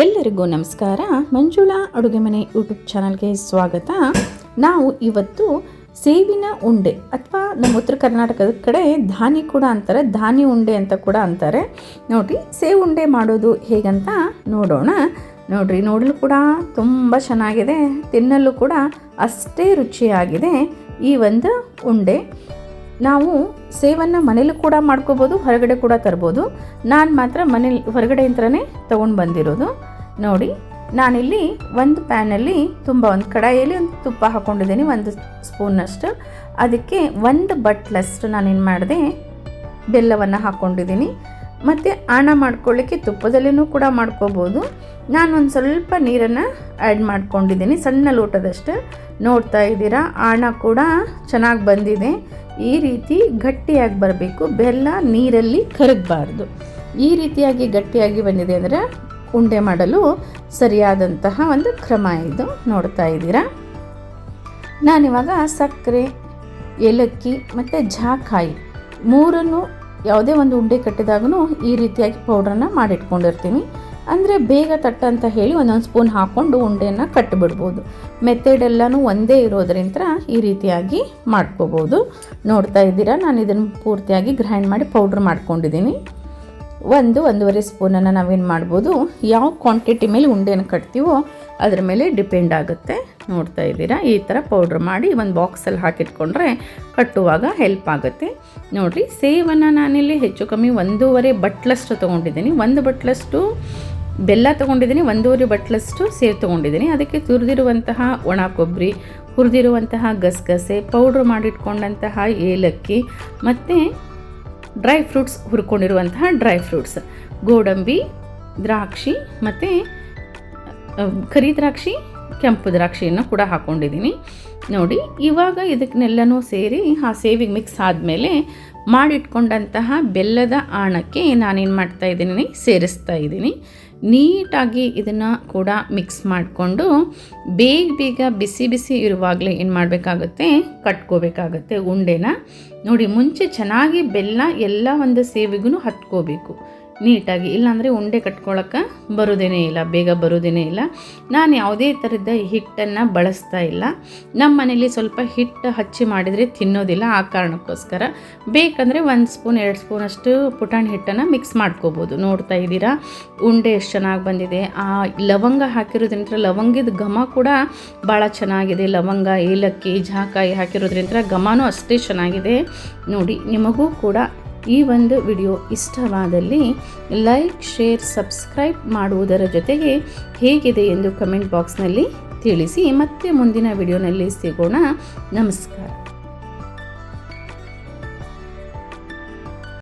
ಎಲ್ಲರಿಗೂ ನಮಸ್ಕಾರ. ಮಂಜುಳಾ ಅಡುಗೆ ಮನೆ ಯೂಟ್ಯೂಬ್ ಚಾನಲ್ಗೆ ಸ್ವಾಗತ. ನಾವು ಇವತ್ತು ಸೇವಿನ ಉಂಡೆ ಅಥವಾ ನಮ್ಮ ಉತ್ತರ ಕರ್ನಾಟಕದ ಕಡೆ ಧಾನಿ ಕೂಡ ಅಂತಾರೆ ಧಾನಿ ಉಂಡೆ ಅಂತ ಕೂಡ ಅಂತಾರೆ. ನೋಡಿರಿ ಸೇವು ಉಂಡೆ ಮಾಡೋದು ಹೇಗಂತ ನೋಡೋಣ. ನೋಡ್ರಿ, ನೋಡಲು ಕೂಡ ತುಂಬ ಚೆನ್ನಾಗಿದೆ. ತಿನ್ನಲು ಕೂಡ ಅಷ್ಟೇ ರುಚಿಯಾಗಿದೆ ಈ ಒಂದು ಉಂಡೆ. ನಾವು ಸೇವನ್ನು ಮನೇಲಿ ಕೂಡ ಮಾಡ್ಕೋಬೋದು, ಹೊರಗಡೆ ಕೂಡ ತರ್ಬೋದು. ನಾನು ಮಾತ್ರ ಮನೇಲಿ ಇಂತ್ರನೇ ತೊಗೊಂಡು ಬಂದಿರೋದು. ನೋಡಿ, ನಾನಿಲ್ಲಿ ಒಂದು ಪ್ಯಾನಲ್ಲಿ ತುಂಬ ಒಂದು ಕಡಾಯಿಯಲ್ಲಿ ಒಂದು ತುಪ್ಪ ಹಾಕ್ಕೊಂಡಿದ್ದೀನಿ ಒಂದು ಸ್ಪೂನಷ್ಟು ಅದಕ್ಕೆ ಒಂದು ಬಟ್ಲಷ್ಟು ನಾನೇನು ಮಾಡಿದೆ, ಬೆಲ್ಲವನ್ನು ಹಾಕ್ಕೊಂಡಿದ್ದೀನಿ ಮತ್ತು ಆಣ ಮಾಡ್ಕೊಳ್ಳಿಕ್ಕೆ ತುಪ್ಪದಲ್ಲಿನೂ ಕೂಡ ಮಾಡ್ಕೋಬೋದು. ನಾನು ಒಂದು ಸ್ವಲ್ಪ ನೀರನ್ನು ಆ್ಯಡ್ ಮಾಡ್ಕೊಂಡಿದ್ದೀನಿ. ಸಣ್ಣ ಲೋಟದಷ್ಟು ನೋಡ್ತಾ ಇದ್ದೀರಾ? ಆಣ ಕೂಡ ಚೆನ್ನಾಗಿ ಬಂದಿದೆ. ಈ ರೀತಿ ಗಟ್ಟಿಯಾಗಿ ಬರಬೇಕು. ಬೆಲ್ಲ ನೀರಲ್ಲಿ ಕರಗಬಾರ್ದು. ಈ ರೀತಿಯಾಗಿ ಗಟ್ಟಿಯಾಗಿ ಬಂದಿದೆ ಅಂದರೆ ಉಂಡೆ ಮಾಡಲು ಸರಿಯಾದಂತಹ ಒಂದು ಕ್ರಮ ಇದು ನೋಡ್ತಾ ಇದ್ದೀರಾ? ನಾನಿವಾಗ ಸಕ್ಕರೆ, ಏಲಕ್ಕಿ ಮತ್ತು ಜಾಕಾಯಿ ಮೂರನ್ನು ಯಾವುದೇ ಒಂದು ಉಂಡೆ ಕಟ್ಟಿದಾಗೂ ಈ ರೀತಿಯಾಗಿ ಪೌಡ್ರನ್ನ ಮಾಡಿಟ್ಕೊಂಡಿರ್ತೀನಿ. ಅಂದರೆ ಬೇಗ ತಟ್ಟ ಅಂತ ಹೇಳಿ ಒಂದೊಂದು ಸ್ಪೂನ್ ಹಾಕ್ಕೊಂಡು ಉಂಡೆಯನ್ನು ಕಟ್ಟಿಬಿಡ್ಬೋದು ಮೆಥಡ್ ಎಲ್ಲನೂ ಒಂದೇ ಇರೋದ್ರಿಂದ ಈ ರೀತಿಯಾಗಿ ಮಾಡ್ಕೋಬೋದು. ನೋಡ್ತಾ ಇದ್ದೀರಾ? ನಾನು ಇದನ್ನು ಪೂರ್ತಿಯಾಗಿ ಗ್ರೈಂಡ್ ಮಾಡಿ ಪೌಡ್ರ್ ಮಾಡ್ಕೊಂಡಿದ್ದೀನಿ. ಒಂದು, ಒಂದೂವರೆ ಸ್ಪೂನನ್ನು ನಾವೇನು ಮಾಡ್ಬೋದು, ಯಾವ ಕ್ವಾಂಟಿಟಿ ಮೇಲೆ ಉಂಡೆನ ಕಟ್ತೀವೋ ಅದ್ರ ಮೇಲೆ ಡಿಪೆಂಡ್ ಆಗುತ್ತೆ. ನೋಡ್ತಾ ಇದ್ದೀರಾ? ಈ ಥರ ಪೌಡ್ರ್ ಮಾಡಿ ಒಂದು ಬಾಕ್ಸಲ್ಲಿ ಹಾಕಿಟ್ಕೊಂಡ್ರೆ ಕಟ್ಟುವಾಗ ಹೆಲ್ಪ್ ಆಗುತ್ತೆ. ನೋಡಿರಿ, ಸೇವನ್ನು ನಾನಿಲ್ಲಿ ಹೆಚ್ಚು ಕಮ್ಮಿ ಒಂದೂವರೆ ಬಟ್ಲಷ್ಟು ತೊಗೊಂಡಿದ್ದೀನಿ. ಒಂದು ಬಟ್ಲಷ್ಟು ಬೆಲ್ಲ ತೊಗೊಂಡಿದ್ದೀನಿ, ಒಂದೂವರೆ ಬಟ್ಲಷ್ಟು ಸೇವ್ ತೊಗೊಂಡಿದ್ದೀನಿ. ಅದಕ್ಕೆ ತುರಿದಿರುವಂತಹ ಒಣ ಕೊಬ್ಬರಿ, ಹುರಿದಿರುವಂತಹ ಗಸಗಸೆ ಪೌಡ್ರ್ ಮಾಡಿಟ್ಕೊಂಡಂತಹ ಏಲಕ್ಕಿ, ಮತ್ತು ಡ್ರೈ ಫ್ರೂಟ್ಸ್ ಹುರ್ಕೊಂಡಿರುವಂತಹ ಡ್ರೈ ಫ್ರೂಟ್ಸ್. ಗೋಡಂಬಿ ದ್ರಾಕ್ಷಿ ಮತ್ತು ಕರಿ ದ್ರಾಕ್ಷಿ ಕೆಂಪು ದ್ರಾಕ್ಷಿಯನ್ನು ಕೂಡ ಹಾಕ್ಕೊಂಡಿದ್ದೀನಿ ನೋಡಿ, ಇವಾಗ ಇದಕ್ಕನ್ನೆಲ್ಲನೂ ಸೇರಿ ಆ ಸೇವಿಗೆ ಮಿಕ್ಸ್ ಆದಮೇಲೆ ಮಾಡಿಟ್ಕೊಂಡಂತಹ ಬೆಲ್ಲದ ಆಣಕ್ಕೆ ನಾನೇನು ಮಾಡ್ತಾ ಇದ್ದೀನಿ, ಸೇರಿಸ್ತಾ ಇದ್ದೀನಿ. ನೀಟಾಗಿ ಇದನ್ನು ಕೂಡ ಮಿಕ್ಸ್ ಮಾಡಿಕೊಂಡು, ಬೇಗ ಬೇಗ ಬಿಸಿ ಬಿಸಿ ಇರುವಾಗಲೇ ಏನು ಮಾಡಬೇಕಾಗುತ್ತೆ, ಕಟ್ಕೋಬೇಕಾಗತ್ತೆ ಉಂಡೆನ. ನೋಡಿ, ಮುಂಚೆ ಚೆನ್ನಾಗಿ ಬೆಲ್ಲ ಎಲ್ಲ ಒಂದು ಸೇವಿಗೂ ಹತ್ಕೋಬೇಕು. ನೀಟಾಗಿ, ಇಲ್ಲಾಂದರೆ ಉಂಡೆ ಕಟ್ಕೊಳ್ಳೋಕೆ ಬರೋದೇನೇ ಇಲ್ಲ, ಬೇಗ ಬರೋದೇ ಇಲ್ಲ. ನಾನು ಯಾವುದೇ ಥರದ ಹಿಟ್ಟನ್ನು ಬಳಸ್ತಾ ಇಲ್ಲ. ನಮ್ಮ ಮನೇಲಿ ಸ್ವಲ್ಪ ಹಿಟ್ಟು ಹಚ್ಚಿ ಮಾಡಿದರೆ ತಿನ್ನೋದಿಲ್ಲ, ಆ ಕಾರಣಕ್ಕೋಸ್ಕರ. ಬೇಕಂದರೆ ಒಂದು ಸ್ಪೂನ್, ಎರಡು ಸ್ಪೂನಷ್ಟು ಪುಟಾಣಿ ಹಿಟ್ಟನ್ನು ಮಿಕ್ಸ್ ಮಾಡ್ಕೋಬೋದು. ನೋಡ್ತಾ ಇದ್ದೀರಾ? ಉಂಡೆ ಎಷ್ಟು ಚೆನ್ನಾಗಿ ಬಂದಿದೆ. ಆ ಲವಂಗ ಹಾಕಿರೋದ್ರಿಂದ ಲವಂಗದ ಘಮ ಕೂಡ ಭಾಳ ಚೆನ್ನಾಗಿದೆ. ಲವಂಗ, ಏಲಕ್ಕಿ, ಜಾಕಾಯಿ ಹಾಕಿರೋದ್ರಿಂದ ಘಮನೂ ಅಷ್ಟೇ ಚೆನ್ನಾಗಿದೆ. ನೋಡಿ, ನಿಮಗೂ ಕೂಡ ಈ ಒಂದು ವಿಡಿಯೋ ಇಷ್ಟವಾದಲ್ಲಿ ಲೈಕ್, ಶೇರ್, ಸಬ್ಸ್ಕ್ರೈಬ್ ಮಾಡುವುದರ ಜೊತೆಗೆ ಹೇಗಿದೆ ಎಂದು ಕಮೆಂಟ್ ಬಾಕ್ಸ್ನಲ್ಲಿ ತಿಳಿಸಿ. ಮತ್ತೆ ಮುಂದಿನ ವಿಡಿಯೋನಲ್ಲಿ ಸಿಗೋಣ. ನಮಸ್ಕಾರ.